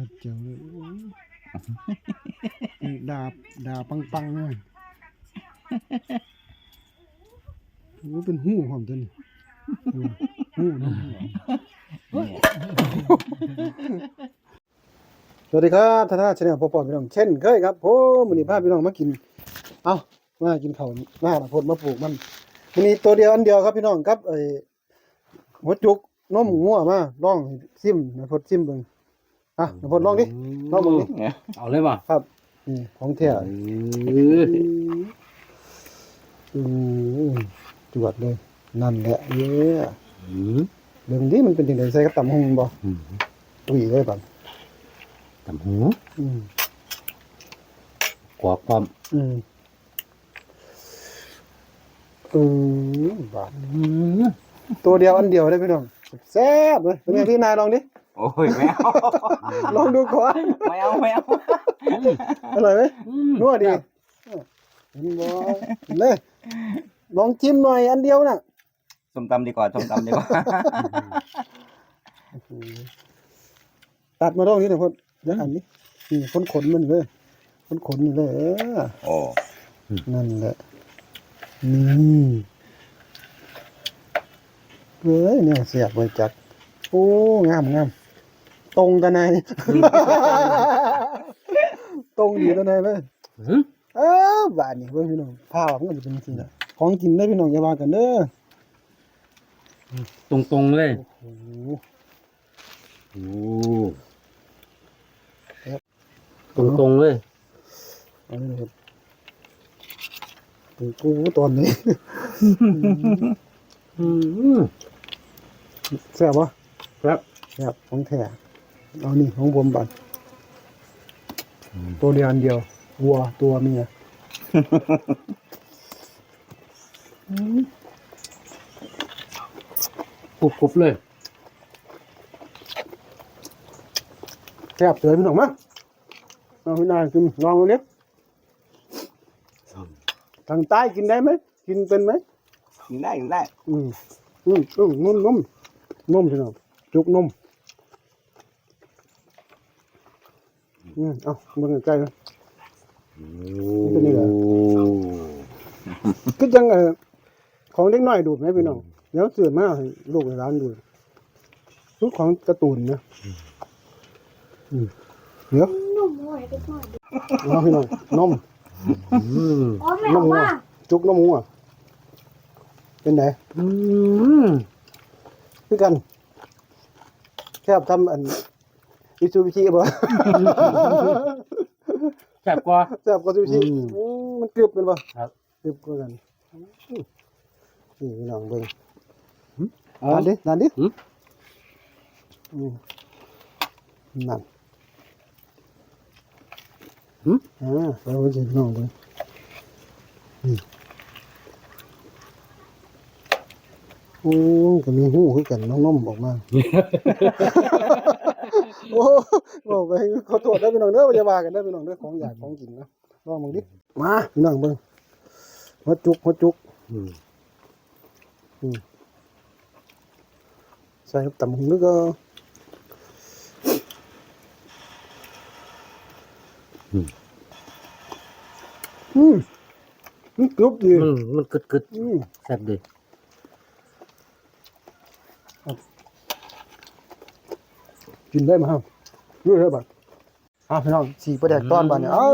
ชัดเจ๋วเลยดาบดาบปังปังๆเลยโอ้เป็นหู้ความตัวนี้อืมหู้เนะสวัสดีครับท่านท่านชาแนลพ่อปอพี่น้องเช่นเคยครับผมวันนี้พาพี่น้องมากิน เอ้ามากินข้าหน้าพดมาปลูกมันวันนี้ตัวเดียวอันเดียวครับพี่น้องครับไอ้หัวจุกนมงัวมาลองซิมนะพดซิมเบิ่ง อะนะพดลองดิลองมึงดิเอาเลยป่ะครับนี่ของแท้เอออืมจวดเลย นั่นแหละเย้อืมเรื่องนี้มันเป็นจังไดใส่กับตำหงบ่อืมตุ้ยเลยบัดตำหูอืมกวาดความอืมอืมบาดอืมตัวเดียวอันเดียวได้พี่น้องแซ่บเลยเป็นไงพี่นายลองดิ โอ้ยไม่เอาลองดูก่อนไม่เอาไม่เอาอร่อยไหมอืมนัวดีเห็นบ่เห็นเลยลองชิมหน่อยอันเดียวน่ะส้มตำดีกว่าส้มตำดีกว่าตัดมาตรงนี้หน่อยพดเดี๋ยวอันนี้นี่ขนขนๆมันเลยขนขนๆนี่เลยเออโอ้นั่นแหละนี่เว้ยเนี่ยเสียบไว้จัดโอ้งามงาม ตรงกันไหนตรงอยู่กันไหนเลยอืมเออบาดนี่เบิ่งพี่น้องผ้ามันก็จะเป็นจริงๆนะของกินได้พี่น้องอย่าว่ากันเด้อตรงตรงๆเลยโอ้โหโอ้ตรงตรงๆเลยเอาเลยครับปูกูตอนนี้อืมแซ่บปะครับแซ่บของแท้ เอานี่ของผมบัดตัวเดียวอันเดียว วัวตัวเมียกรุบกรุบๆเลยแซ่บเลยพี่น้องมาเอาพี่นายกินลองดูเนี้ยทางใต้กินได้ไหม กินเป็นไหมกินได้กินได้ อืมอืมอืมนุ่มนุ่มนุ่มพี่น้องจุกนุ่ม อืมเอาเบิ่งใกล้ๆนะเป็นยังไงก็ยังเออของเล็กน้อยดูดไหมพี่น้องเดี๋ยวเสือมาให้ลูกในร้านดูทุกของการ์ตูนนะอืมเดี๋ยวนุ่มหน่อยไปก่อนเอาพี่น้องนมอืมอ๋อแม่นอมอกหัวมาจุกนมหัวเป็นไหนอืมคือกันแค่ทำอัน อิซูบิชิบ่แซ่บกว่า แซ่บกว่าซูบิชิอืม อืมมันกรึบเป็นบ่ครับ กรึบกว่ากันอืมนี่พี่น้องเบิ่งเอา นั่นดินั่นดิหืม อืมนั่นหืมอ่าเราไปกินน้องเลยนี่โอ้ก็มีหูคือกันน้องน้อมออกมา โอ้บอกไปขอโทษได้อพี่น้องเด้ออย่าว่ากันได้อพี่น้องเด้อของอยากของกินนะลองมึงดิมาพี่น้องเบิ่งหัวจุกหัวจุกอืมใส่กับตำหุงนึกก็อืมมันกรุบดีอืมมันกึดกึดอืมๆแซ่บดี กินได้ไหมครับรู้ได้บัดอะพี่น้องสีประแดกตอนบัดเนี่ยเอ้า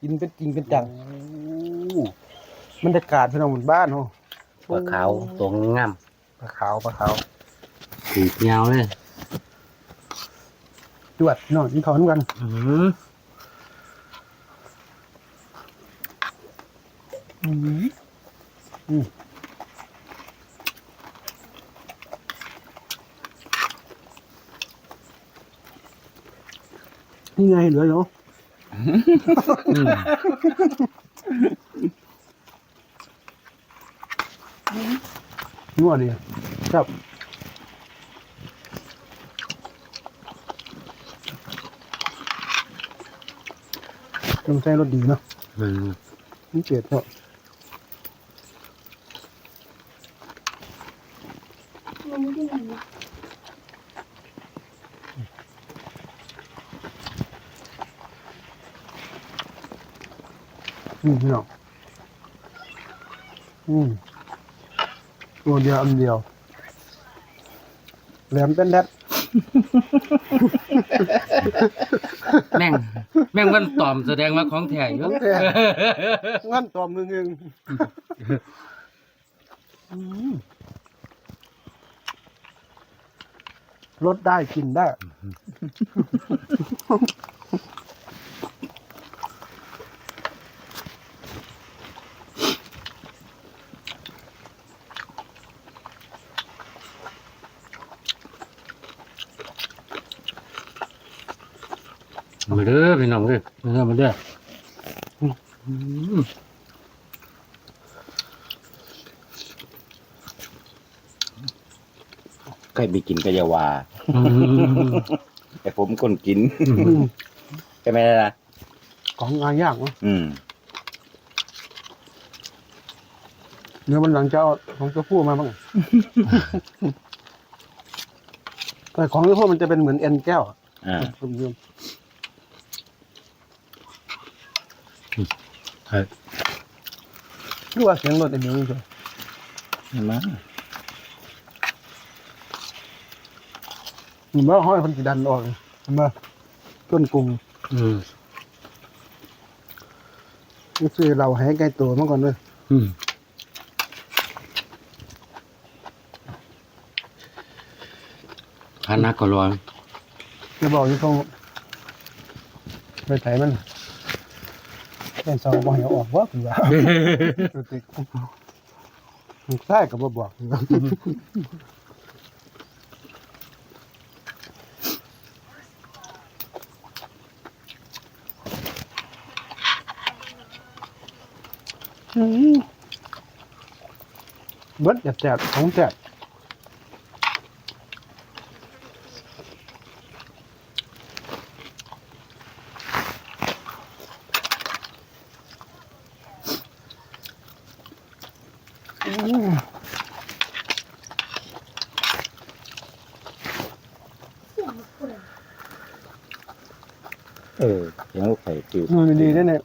กินเป็นจริงเป็นจังบรรยากาศพี่น้องบนบ้านเฮาปลาขาวตัวงามปลาขาวปลาขาวสียาวเลยจวดพี่น้องกินข้าวน้ำกันอืมอืม นี่ไงเหลือเนาะอืมนัวดีครับต้องใช้รสดีเนาะอืมมันเปรียดเนาะ นุ่มที่ไหน อืมพี่น้องอืมตัวเดียวอันเดียวแหลมเป็นแดดแม่ง แม่งวันตอมแสดงว่าของแท้อยู่ของแท้งั้นตอมมือเงอืมรสได้กินได้ เด้อพี่น้องเด้อมาเด้อมาเด้ออืมใครไม่กินก็อย่าว่าอืมแต่ผมคนกินอืมใช่ไหมล่ะของงานยากเนอะอืมเดี๋ยวมันหลังจะเอาของเจ้าพูดมาบ้างแต่ของเจ้าพูดมันจะเป็นเหมือนเอ็นแก้วอะอ่า คุณโยมเฮ้ยรู้ว่าเสียงรถเอ็นนี้ใช่เห็นไหมเห็นว่าห้อยคนสีดันออกเห็นไหมต้นกรุงอืมนี่คือเราให้ใกล้ตัวเมื่อก่อนเลยอืมคณะก็ร้อนจะบอกที่เขาไปไถมัน เป็นสองบ่ให้เอาออกว่าคือว่าตัวติดใช่กับบ่บอกอืมเบิดแจกๆของแจก เออยังลูกไข่ติวดูดีๆด้วยเนี่ย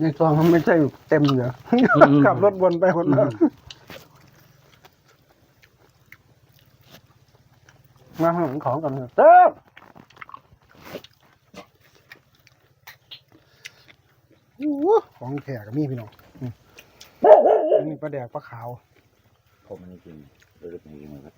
ในซองมันไม่ใช่เต็มเหรอขับรถวนไปวนมามาหาของกันเถอะเติมโอ้โหของแขกมีพี่น้อง อืมอันนี้ปลาแดกปลาขาวผมไม่กินเลิกไม่กินครับ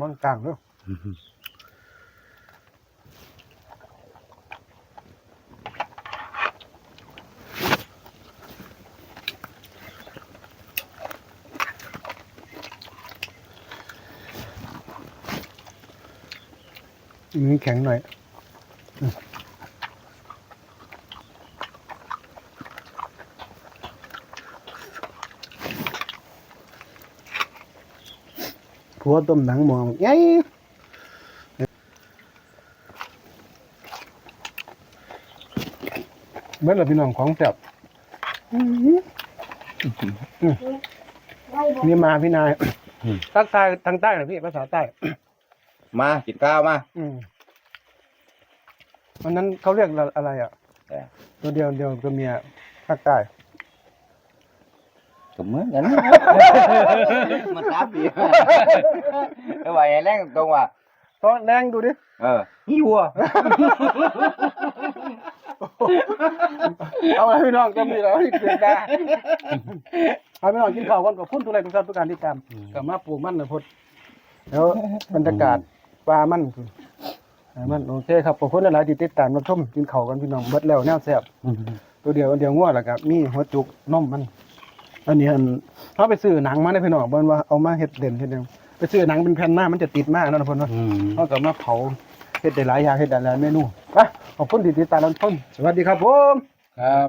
มันกลางเนาะ มีแข็งหน่อยอืมผัวต้มหนังหมองยัยเมื่อไรพี่น้องของแซ่บอื้อหืออืมนี่มาพี่นายทักทายทางใต้หน่อยพี่ภาษาใต้ มากินข้าวมา อืมวันนั้นเขาเรียกอะไรอะแต่ตัวเดียวเดียวตัวเมียภาคใต้ก็เหมือนกัน มันตาปีไม่ไหวแรงตรงว่ะตอนแรงดูดิเออนี่วัวเอาอะไรพี่น้องจะมีแล้วที่เกิดได้เอาพี่น้องกินข้าวกันกับพุ่นทุกไรทุกท่านทุกการที่ตามกลับมาปลูกมันนะพดแล้วบรรยากาศ ปลามันคืออ่ามันโอเคครับขอบคุณหลายๆที่ติดตามรับชมกินข้าวกันพี่น้องเบิดแล้วแนวแซ่บอืมตัวเดียวอันเดียวงัวแล้วก็มีหัวจุกนมมันอันนี้อันเขาไปซื้อหนังมาได้พี่น้องเบิ่นว่าเอามาเฮ็ดเด่นเฮ็ดหยังไปซื้อหนังเป็นแผ่นมามันจะติดมากนั่นนะพ่นเนาะอืมเขาก็มาเผาเฮ็ดได้หลายอย่างเฮ็ดได้หลายเมนูไปขอบคุณที่ติดตามรับชมสวัสดีครับผมครับ